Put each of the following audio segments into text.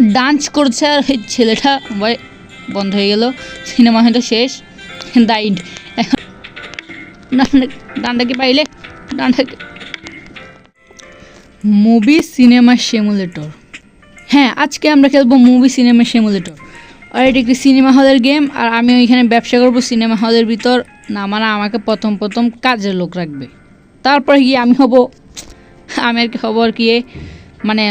Dance করছে আর এই ছেলেটা ভাই বন্ধ হয়ে গেল। সিনেমা হয়তো শেষ। দাইড। এখন ডান্ডা ডান্ডা পাইলে ডান্ডা মুভি সিনেমা সিমুলেটর হ্যাঁ আজকে আমরা খেলব মুভি সিনেমা সিমুলেটর আর এটি একটি সিনেমা হলের গেম আর আমি ওইখানে ব্যবসা করব সিনেমা হলের ভিতর। না মানে আমাকে প্রথম প্রথম কাজের লোক রাখবে। তারপরে গিয়ে আমি হব আমি আর কি হব আর কি মানে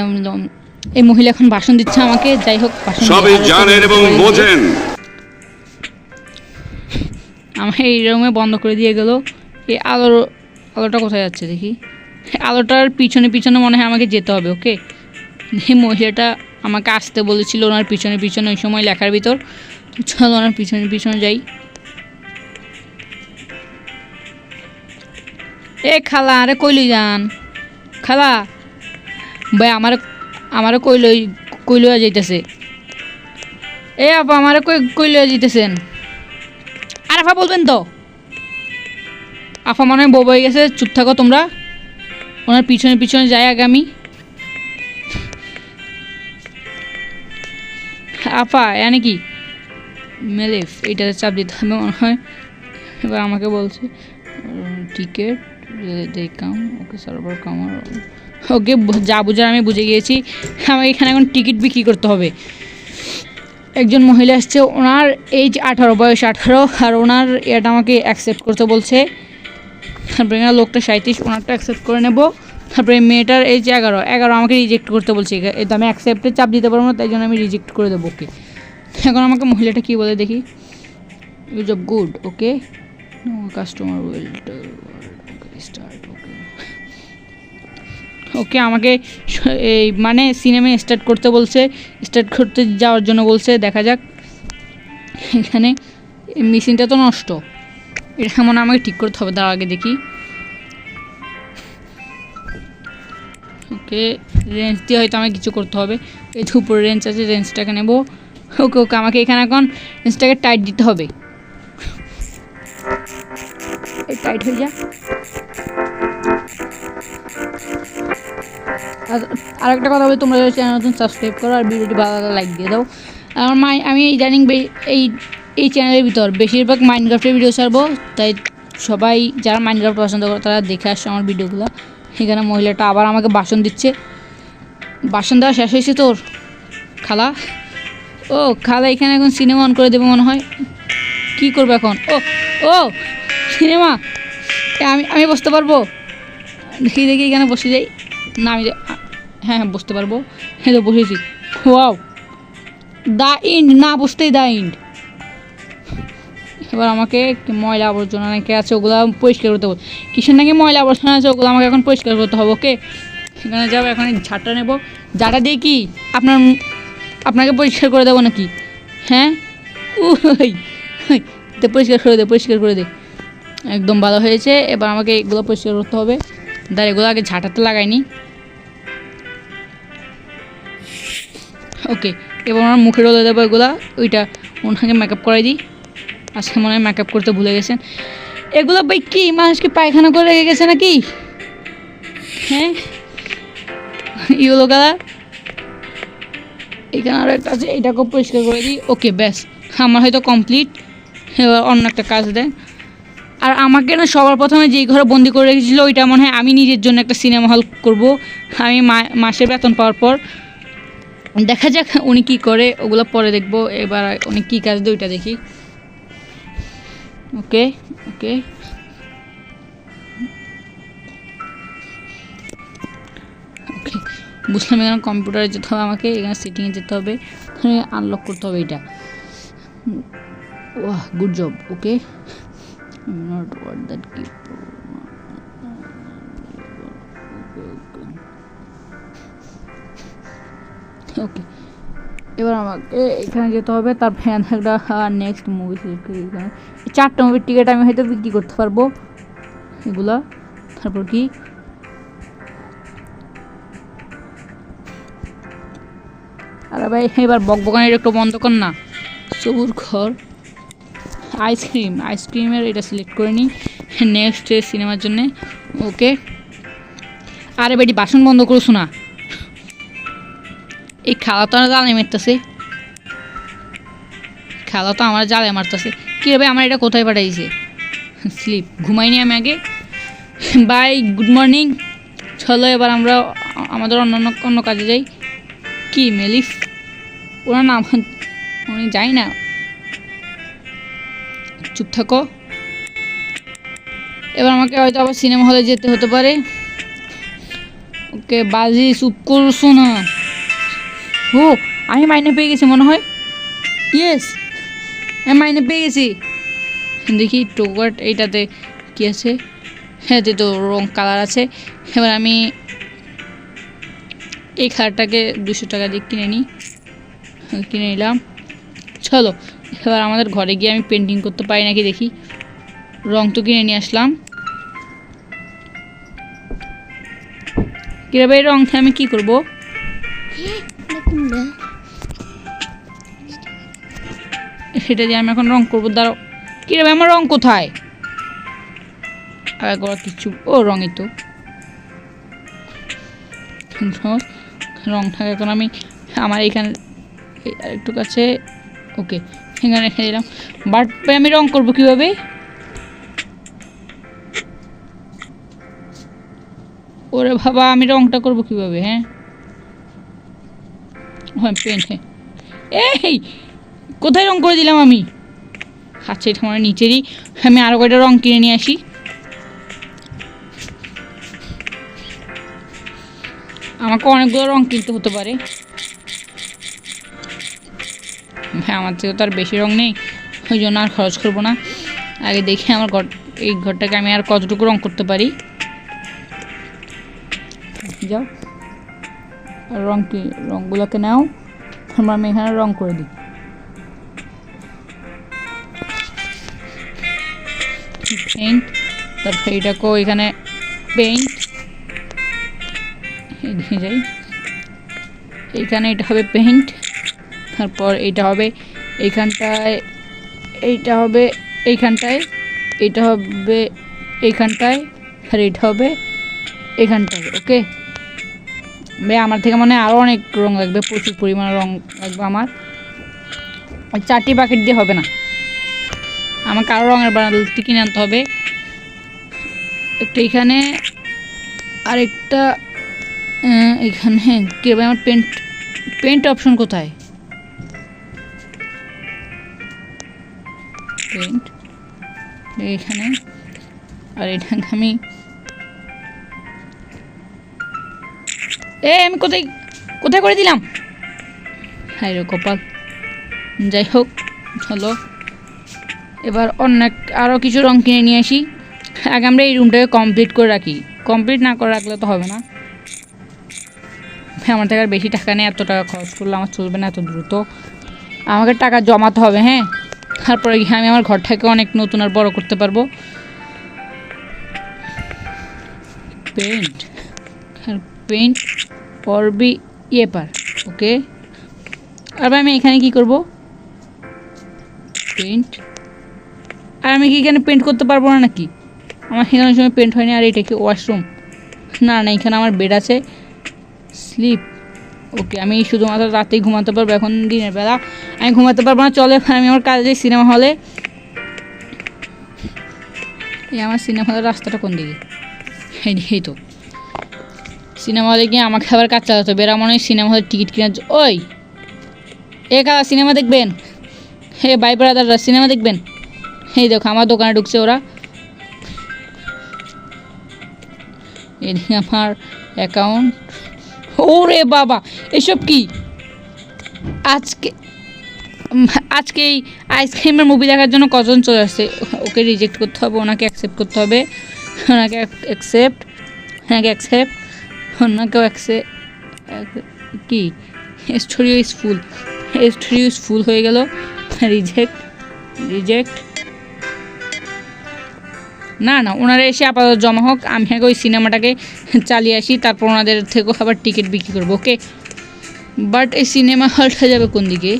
এই মহিলা এখন ভাষণ দিচ্ছে আমাকে যাই হোক সবই জানেন এবং বোঝেন। আমাকে এই রুমে বন্ধ করে দিয়ে গেল। এই আলোর আলোটা কোথায় যাচ্ছে দেখি? আলোটার পিছনে পিছনে মনে হয় আমাকে যেতে হবে ওকে? এই মহিলাটা আমাকে আসতে বলেছিল ওনার পিছনে পিছনে ওই সময় লেখার ভিতর। চলো ওনার পিছনে পিছনে যাই। এ খালা আরে কইলই যান খালা ভাই আমার আমারও কইলই কইলইয়া যাইতেছে? এ আপা, আমারে কই কইলইয়া যাইতেছেন? আর আফা বলবেন তো। আফা মনে হয় বউ গেছে, চুপ থাকো তোমরা। ওনার পিছনে পিছনে যাই আগে আগামী আফা এনে কি মেলেফ, এইটাতে চাপ দিতে হবে মনে হয়। এবার আমাকে বলছে টিকিট দেখাম ওকে সার্ভার কামার ওকে যা বুঝার আমি বুঝে গিয়েছি। আমাকে এখানে এখন টিকিট বিক্রি করতে হবে। একজন মহিলা আসছে ওনার এইজ আঠারো, বয়স আঠারো, আর ওনার এটা আমাকে অ্যাকসেপ্ট করতে বলছে। তারপরে এখানে লোকটা সাঁত্রিশ ওনারটা অ্যাকসেপ্ট করে নেব। তারপরে মেয়েটার এইজ এগারো এগারো আমাকে রিজেক্ট করতে বলছে। এটা আমি অ্যাকসেপ্টে চাপ দিতে পারব না, তাই জন্য আমি রিজেক্ট করে দেবো ওকে। এখন আমাকে মহিলাটা কী বলে দেখি। Use of good okay customer will start okay আমাকে এই মানে সিনেমা স্টার্ট করতে বলছে স্টার্ট করতে যাওয়ার জন্য বলছে, দেখা যাক। এখানে মেশিনটা তো নষ্ট। এটা মনে আমাকে ঠিক করতে হবে তার আগে দেখি। ওকে রেঞ্জ দিয়ে হয়তো আমাকে কিছু করতে হবে। এই যে উপরে রেঞ্জ আছে রেঞ্জটাকে নেব। ওকে ওকে, আমাকে এখানে এখন রেঞ্জটাকে টাইট দিতে হবে। টাইট হয়ে যা। আর একটা কথা বলি, তোমরা চ্যানেল নতুন সাবস্ক্রাইব করো আর ভিডিওটি ভালো লাগলে লাইক দিয়ে দাও। আমার মাই, আমি ইদানিং এই এই চ্যানেলের ভিতর বেশিরভাগ মাইনক্রাফ্টের ভিডিও ছাড়বো, তাই সবাই যারা মাইনক্রাফ্ট পছন্দ করে তারা দেখে আসছে আমার ভিডিওগুলো এখানে মহিলাটা আবার আমাকে বাসন দিচ্ছে। বাসন দেওয়া শেষ হয়েছে তোর, খালা? ও, খালা, এখানে এখন সিনেমা অন করে দেবে মনে হয়। কি করবে এখন? ও ও সিনেমা আমি আমি বসতে পারব? দেখি দেখি, এখানে বসে যাই। না, আমি হ্যাঁ হ্যাঁ বসতে পারব। হ্যাঁ তো বসেছি। ওয়াও। দা ইন্ড, না, বসতেই দা ইন্ড। এবার আমাকে ময়লা আবর্জনা নাকি আছে, ওগুলো পরিষ্কার করতে হবে কিসের নাকি ময়লা আবর্জনা আছে, ওগুলো আমাকে এখন পরিষ্কার করতে হবে, ওকে? সেখানে যাব, এখন ঝাঁটা নেব। ঝাঁটা দিয়ে কি? আপনার আপনাকে পরিষ্কার করে দেবো নাকি? হ্যাঁ? তো পরিষ্কার করে দে, পরিষ্কার করে দে। একদম ভালো হয়েছে। এবার আমাকে এগুলো পরিষ্কার করতে হবে। দাঁড়, এগুলো আগে ঝাঁটাতে লাগাইনি। ওকে, এবার আমার মুখে ডলে দেবো এগুলা ওইটা ওনাকে মেকআপ করাই দিই। আজকে মনে হয় মেকআপ করতে ভুলে গেছেন। এগুলো ভাই কি, মানুষকে পায়খানা করে রেখে গেছে নাকি? হ্যাঁ? Yellow colour? এখানে আরও একটা আছে, এটাকেও পরিষ্কার করে দিই। ওকে, ব্যাস, আমার হয়তো কমপ্লিট এবার অন্য একটা কাজ দেন। আর আমাকে না সবার প্রথমে যেই ঘরে বন্দি করে রেখেছিলো, ওইটা মনে হয় আমি নিজের জন্য একটা সিনেমা হল করব। আমি মাসের বেতন পাওয়ার পর। দেখা যাক উনি কি করে, ওগুলো পরে দেখব। এবার উনি কী কাজ ওইটা দেখি। ওকে ওকে। ওকে, বুঝলাম এখানে কম্পিউটারে যেতে হবে আমাকে, এখানে সেটিংয়ে যেতে হবে। আনলক করতে হবে এটা। ওয়াহ good job okay not what that কি ওকে এবার আমাকে এখানে যেতে হবে, তার ফ্যান একটা নেক্সট মুভি চারটা মুভির টিকিট আমি হয়তো বিক্রি করতে পারব। এগুলা। তারপর কি? আরে ভাই, এবার বক বকবকানির একটু বন্ধ কর না। সবুর ঘর। আইসক্রিম আইসক্রিমের এটা সিলেক্ট করে নিই। নেক্সট সিনেমার জন্যে। ওকে আরে বেটি বাসন বন্ধ করছ না এই খালা তো জালে মারতেছে। খালা তো আমার জালে মারতেছে। কীভাবে আমার এটা কোথায় পাঠাইছে? স্লিপ, ঘুমাইনি আমি আগে। বাই গুড মর্নিং চলো এবার আমরা আমাদের অন্য অন্য কাজে যাই। কি, মেলিফ? ওরা নাম উনি যাই না। চুপ থাকো। এবার আমাকে হয়তো আবার সিনেমা হলে যেতে হতে পারে। ওকে, বাজি চুপ করছ না। ও, আমি মাইনে পেয়ে গেছি মনে হয়। ইয়েস আমি মাইনে পেয়ে গেছি। দেখি টোকাট এইটাতে কি আছে? হ্যাঁ তো রং কালার আছে। এবার আমি এই কালারটাকে দুশো টাকা দিয়ে কিনে নিই। কিনে নিলাম। চলো, এবার আমাদের ঘরে গিয়ে আমি পেন্টিং করতে পারি নাকি দেখি। রং তো কিনে নিয়ে আসলাম। কীভাবে এই রংটা আমি কি করব? না সেটা দিয়ে আমি এখন রং করব, দাঁড়াও। কীভাবে আমার রং কোথায়? আর কিছু ও রঙই তো। রং থাকে এখন আমি, আমার এখানে একটু কাছে, ওকে, এখানে রেখে দিলাম। বাট আমি রং করব কীভাবে? ওরে বাবা, আমি রংটা করব কীভাবে হ্যাঁ? হ্যাঁ হ্যাঁ। এই, কোথায় রং করে দিলাম আমি? আচ্ছা এটা আমার নিচেরই। আমি আরও কয়টা রং কিনে নিয়ে আসি। আমাকে অনেকগুলো রং কিনতে হতে পারে। হ্যাঁ আমার থেকে তো আর বেশি রং নেই। ওই জন্য আর খরচ করব না। আগে দেখি আমার ঘর, এই ঘরটাকে আমি আর কতটুকু রং করতে পারি? যাও। রং কি? রঙগুলোকে নাও। তারপর আমি এখানে রং করে দিই। পেইন্ট তারপর এটাকেও এখানে পেইন্ট এদিকে যাই। এইখানে এটা হবে পেইন্ট তারপর এটা হবে এইখানটায়, এইটা হবে এইখানটায় এটা হবে এইখানটায়, আর এটা হবে এখানটায় ওকে বে, আমার থেকে মানে আরও অনেক রং লাগবে, প্রচুর পরিমাণে রং লাগবে আমার। ওই চারটি প্যাকেট দিয়ে হবে না। আমাকে আরও রঙের বালতি কিনে আনতে হবে। একটা এখানে, আরেকটা এখানে, কি হবে আমার পেন্ট পেন্ট অপশন কোথায়? পেন্ট এখানে, আর এটাকে আমি এ, আমি কোথায় কোথায় করে দিলাম? হাই রে কপাল। যাই হোক, হলো। এবার অন্য আরও কিছু রং কিনে নিয়ে আসি। আগে আমরা এই রুমটাকে কমপ্লিট করে রাখি। কমপ্লিট না করে রাখলে তো হবে না। আমার থেকে আর বেশি টাকা নেই, এত টাকা খরচ করলে আমার চলবে না এত দ্রুত। আমাকে টাকা জমাতে হবে হ্যাঁ? তারপরে গিয়ে আমি আমার ঘরটাকে অনেক নতুন আর বড় করতে পারব। পেন্ট আর পেন্ট পরবি ইয়ে পার ওকে আর আমি এখানে কি করব? পেন্ট আর আমি কি এখানে পেন্ট করতে পারব না নাকি? আমার এখানে সময় পেন্ট হয়নি, আর এটা কি ওয়াশরুম না না, এখানে আমার বেড আছে। স্লিপ ওকে আমি শুধুমাত্র রাতেই ঘুমাতে পারব, এখন দিনের বেলা। আমি ঘুমাতে পারব না, চলে আমি আমার কাজে যাই সিনেমা হলে এই আমার সিনেমা হলের রাস্তাটা কোন দিকে? এই তো। সিনেমা হলে গিয়ে আমাকে আবার কাজ চালাতে হবে এরা মনে হয় সিনেমা হলের টিকিট কেনার ওই! এ কারা সিনেমা দেখবেন? হে বাই ব্রাদাররা, সিনেমা দেখবেন? এই দেখো, আমার দোকানে ঢুকছে ওরা। এদিকে আমার অ্যাকাউন্ট ওরে বাবা, এসব কি? আজকে আজকে এই আইসক্রিমের মুভি দেখার জন্য কজন চলে আসছে? ওকে রিজেক্ট করতে হবে, ওনাকে অ্যাকসেপ্ট করতে হবে। ওনাকে অ্যাকসেপ্ট ওনাকে অ্যাকসেপ্ট ওনাকেও অ্যাকসেপ্ট কি স্টোরিও ইজ ফুল স্টোরিও ইজ ফুল হয়ে গেল। রিজেক্ট রিজেক্ট না না, ওনারা এসে আপাতত জমা হোক, আমি আগে ওই সিনেমাটাকে চালিয়ে আসি, তারপর ওনাদের থেকেও আবার টিকিট বিক্রি করব, ওকে? বাট এই সিনেমা হলটা যাবে কোন দিকে?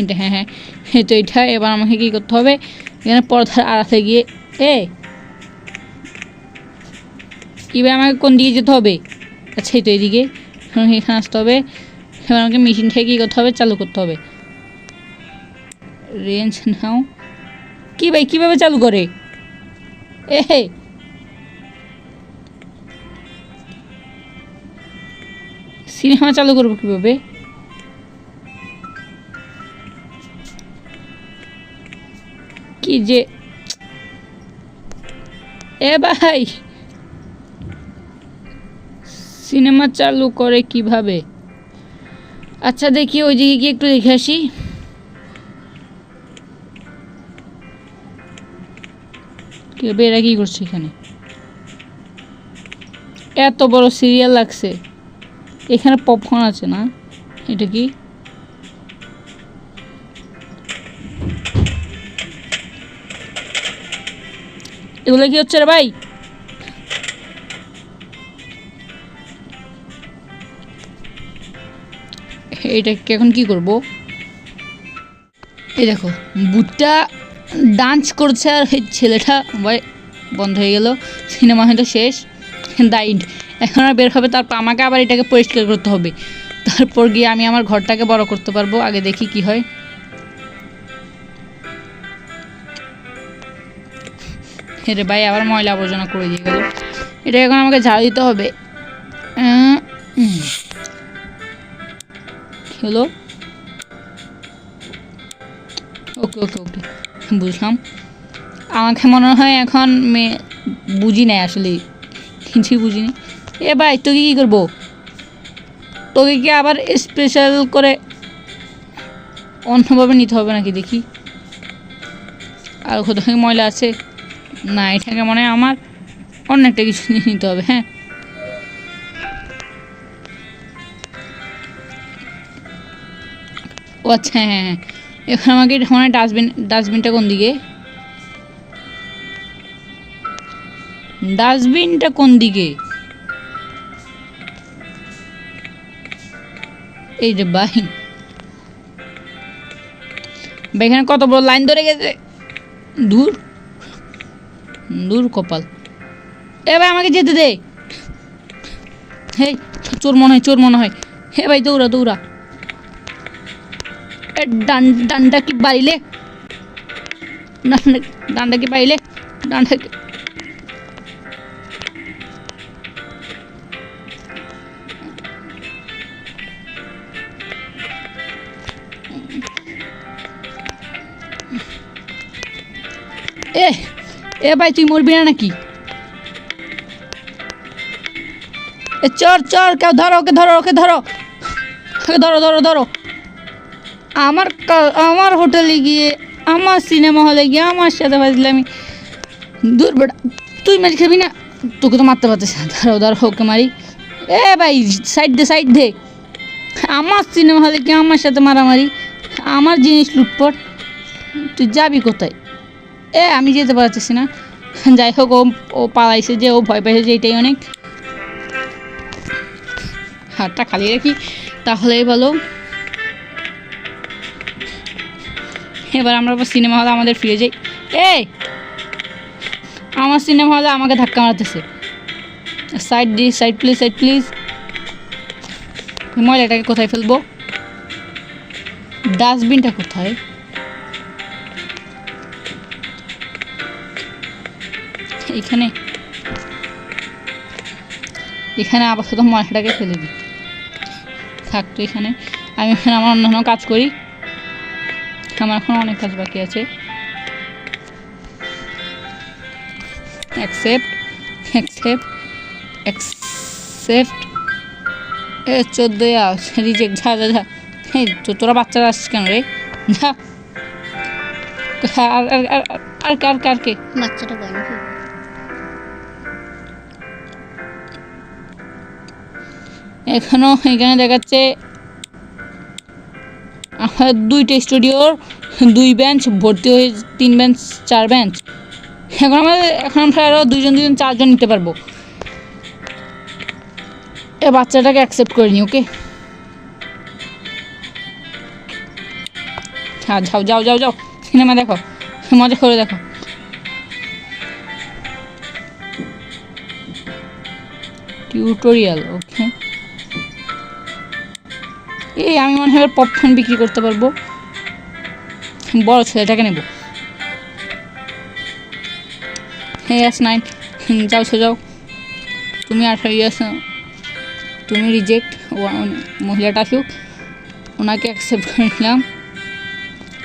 এটা হ্যাঁ হ্যাঁ তো এটা, এবার আমাকে কী করতে হবে? এখানে পর্দার আড়াতে গিয়ে এবার আমাকে কোন দিকে যেতে হবে? আচ্ছা এই তো এখন এখানে আসতে হবে। এবার আমাকে মেশিন থেকে কী করতে হবে? চালু করতে হবে। রেঞ্জ নাও। কি ভাই, কীভাবে চালু করে? এ, হে। সিনেমা চালু করব কীভাবে? কি যে এ ভাই, সিনেমা চালু করে কীভাবে? আচ্ছা দেখি ওই দিকে গিয়ে একটু দেখে আসি। কে বেরা কি করছে এখানে? এত বড় সিরিয়াল লাগছে। এখানে পপকর্ন আছে না? এটা কি? এগুলো কি হচ্ছে রে ভাই? এটাকে এখন কি করব? এই দেখো, বুটটা ডান্স করছে আর এই ছেলেটা ভাই বন্ধ হয়ে গেল সিনেমা হয়তো শেষ। দাইড এখন আর বের হবে, তারপর আমাকে আবার এটাকে পরিষ্কার করতে হবে। তারপর গিয়ে আমি আমার ঘরটাকে বড় করতে পারব, আগে দেখি কি হয়। হেরে ভাই আবার ময়লা আবর্জনা করে দিয়ে গেল। এটা এখন আমাকে ঝাড়ু দিতে হবে। উম। ওকে ওকে ওকে, বুঝলাম। আমাকে মনে হয় এখন মেয়ে বুঝি নাই আসলে। কিছুই বুঝিনি এ ভাই, তোকে কী করব? তোকে কি আবার স্পেশাল করে অন্যভাবে নিতে হবে নাকি দেখি? আর কোথাও ময়লা আছে? না এটাকে মনে হয় আমার অনেকটা কিছু নিয়ে নিতে হবে হ্যাঁ। ও আচ্ছা হ্যাঁ হ্যাঁ হ্যাঁ। এখানে আমাকে মনে ডাস্টবিন ডাস্টবিনটা কোন দিকে? ডাস্টবিনটা কোন দিকে? এই যে ভাই, এখানে কত বড় লাইন ধরে গেছে? দূর। দূর কপাল। এ ভাই, আমাকে যেতে দে। হে চোর মনে হয়, চোর মনে হয়। হে ভাই, দৌড়া দৌড়া। ডান ডান্ডা কি বাড়িলে? ডান্ডা কি বাড়িলে? ডান্ডা এ ভাই, তুই মরবি না নাকি? এ চর চর, কেউ ধরো, ওকে ধরো ওকে ধরো। ওকে ধরো ধরো ধরো। আমার আমার হোটেলে গিয়ে, আমার সিনেমা হলে গিয়ে আমার সাথে বাজলে আমি দূর বেটা তুই মারি খাবি না? তোকে তো মারতে পারতিস ধরো ধরো, ওকে মারি। এ ভাই, সাইড দে সাইড দে। আমার সিনেমা হলে গিয়ে আমার সাথে মারামারি। আমার জিনিস লুটপট। তুই যাবি কোথায়? এ, আমি যেতে পারতেছি না। যাই হোক, ও ও পালাইছে যে, ও ভয় পাইছে যে, এটাই অনেক। হাতটা খালি রাখি, তাহলেই ভালো। এবার আমরা সিনেমা হলে আমাদের ফিরে যাই। এই আমার সিনেমা হলে আমাকে ধাক্কা মারতেছে। Side the side please side please ময়লাটাকে কোথায় ফেলব? ডাস্টবিনটা কোথায়? এখানে এখানে আপাতত ময়লাটাকে ফেলে দিই। থাকতো এখানে। আমি এখানে আমার অন্যান্য কাজ করি। আমার এখন অনেক কাজ বাকি আছে। অ্যাকসেপ্ট অ্যাকসেপ্ট অ্যাকসেপ্ট এ চোদ্দোই আস। রিজেক্ট যা যা যা। তো তোরা বাচ্চারা আসছিস কেন রে? যা। আর কার কার কে? বাচ্চাটা এখনও এখানে দেখাচ্ছে দুইটা স্টুডিওর দুই বেঞ্চ ভর্তি হয়ে তিন বেঞ্চ চার বেঞ্চ এখন আমাদের এখন আমরা আরও দুজন দুজন চারজন নিতে পারব। এ বাচ্চাটাকে অ্যাকসেপ্ট করে নি ওকে হ্যাঁ যাও যাও যাও যাও। সিনেমা দেখো, মজা করে দেখো। টিউটোরিয়াল ওকে এই আমি মনে হয় পপকর্ন বিক্রি করতে পারব। বড় ছেলেটাকে নেব। হ্যাঁ ইয়াস নাইন। যাও সে যাও। তুমি আঠারো ইয়াস তুমি রিজেক্ট মহিলাটা আসুক। ওনাকে অ্যাকসেপ্ট করে নিলাম।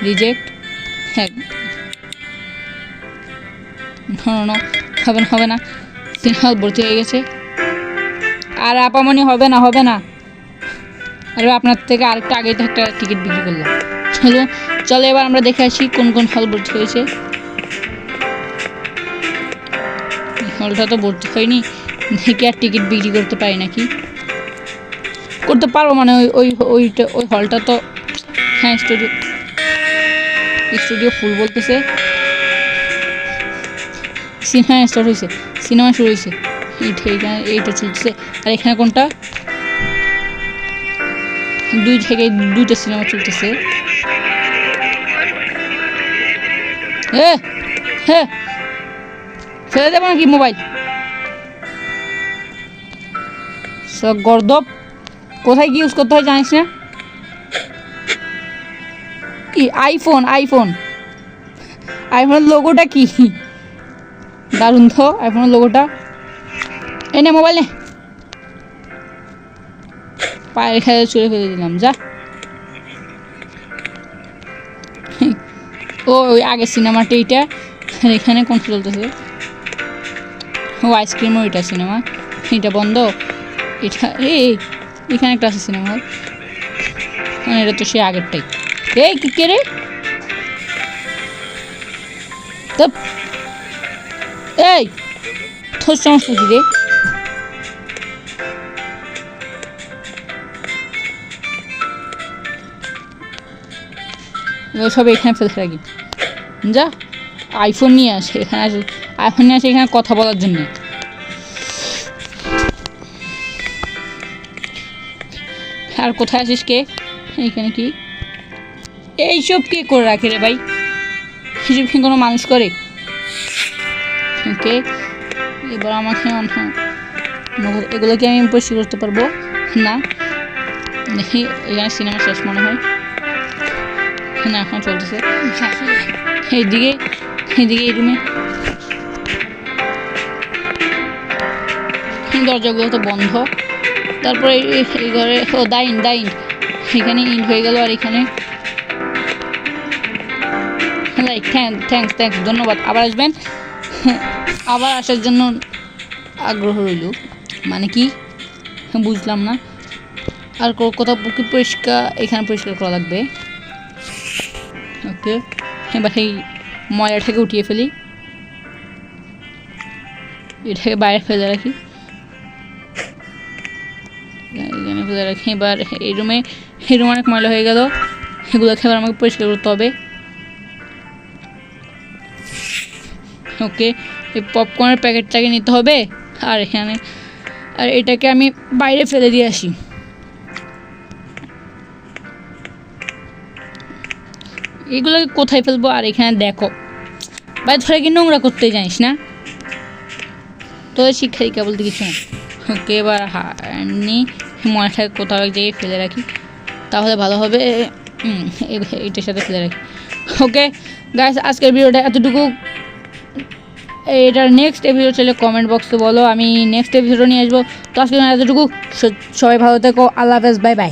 রিজেক্ট হ্যাঁ। হবে না হবে না। সিনেমা ভর্তি হয়ে গেছে। আর আপামনি হবে না হবে না। আরে আপনার থেকে আরেকটা আগে একটা টিকিট বিক্রি করলাম। চলো চলো এবার আমরা দেখে আসি কোন কোন হল ভর্তি হয়েছে। হলটা তো ভর্তি হয়নি, দেখি আর টিকিট বিক্রি করতে পারি নাকি। করতে পারব মানে ওই ওই, ওইটা, ওই হলটা তো হ্যাঁ স্টুডিও স্টুডিও ফুল বলতেছে। সিনেমা স্টার্ট হয়েছে সিনেমা শুরু হয়েছে। এইটা এইটা চলছে। আর এখানে কোনটা? দুই থেকে দুইটা সিনেমা চলতেছে। এ হ্যাঁ ফেলে দেবো নাকি মোবাইল? গর্দব কোথায় কি ইউজ করতে হয় জানিস না? কি, আইফোন আইফোন। আইফোনের লোগোটা কি? দারুণ তো, আইফোনের লোগোটা। এই নে, মোবাইল নে। পায়ের খেয়ে চুরে ফেলে দিলাম, যা। ও, ওই আগের সিনেমাটা এইটা এখানে কোন চলতেছে? ও, আইসক্রিম ওইটা সিনেমা। এটা বন্ধ। এটা, এই এখানে একটা আছে সিনেমা। হল মানে এটা তো সে আগেরটাই। এই, কি, কে রে? এই তোর সমস্যা কি রে? সব এখানে ফেলে রাখি। যা আইফোন নিয়ে আসে এখানে আসে আইফোন নিয়ে আসে এখানে কথা বলার জন্য। আর কোথায় আছিস কে? এইখানে কি? এইসব কে করে রাখে রে ভাই? এইসব কি কোনো মানুষ করে? ওকে, এবার আমাকে এগুলো কি আমি পরিষ্কার করতে পারব? না? দেখি, এখানে সিনেমা শেষ মনে হয়। না এখন চলতেছে। এইদিকে এইদিকে এই রুমে দরজাগুলো তো বন্ধ। তারপরে এই- ঘরে, ও দাইন দাইন। এখানে ইন্ড হয়ে গেল আর এখানে। লাইক থ্যাংক থ্যাংকস থ্যাংকস ধন্যবাদ। আবার আসবেন? আবার আসার জন্য আগ্রহ রইল। মানে কি? বুঝলাম না। আর কোথাও কি পরিষ্কার, এখানে পরিষ্কার করা লাগবে। ওকে, এবার এই ময়লাটাকে উঠিয়ে ফেলি। এটাকে বাইরে ফেলে রাখি। ফেলে রাখি। এবার এই রুমে এই রুমে অনেক ময়লা হয়ে গেল। এগুলোকে এবার আমাকে পরিষ্কার করতে হবে। ওকে, এই পপকর্নের প্যাকেটটাকে নিতে হবে। আর এখানে, আর এটাকে আমি বাইরে ফেলে দিয়ে আসি। এগুলোকে কোথায় ফেলব আর এখানে দেখো। ভাই ধরে কি নোংরা করতে জানিস না? তোদের শিক্ষা দীক্ষা বলতে কিছু না। ওকে এবার নি ময়লাটাকে কোথাও এক জায়গায় ফেলে রাখি। তাহলে ভালো হবে হুম, এ- এইটার সাথে ফেলে রাখি। ওকে গাইস আজকের ভিডিওটা এতটুকু। এটার নেক্সট এপিসোড চলে কমেন্ট বক্সে বলো আমি নেক্সট এপিসোডও নিয়ে আসব। তো আজকে এতটুকু। সবাই ভালো থেকো আল্লাহ হাফেজ বাই বাই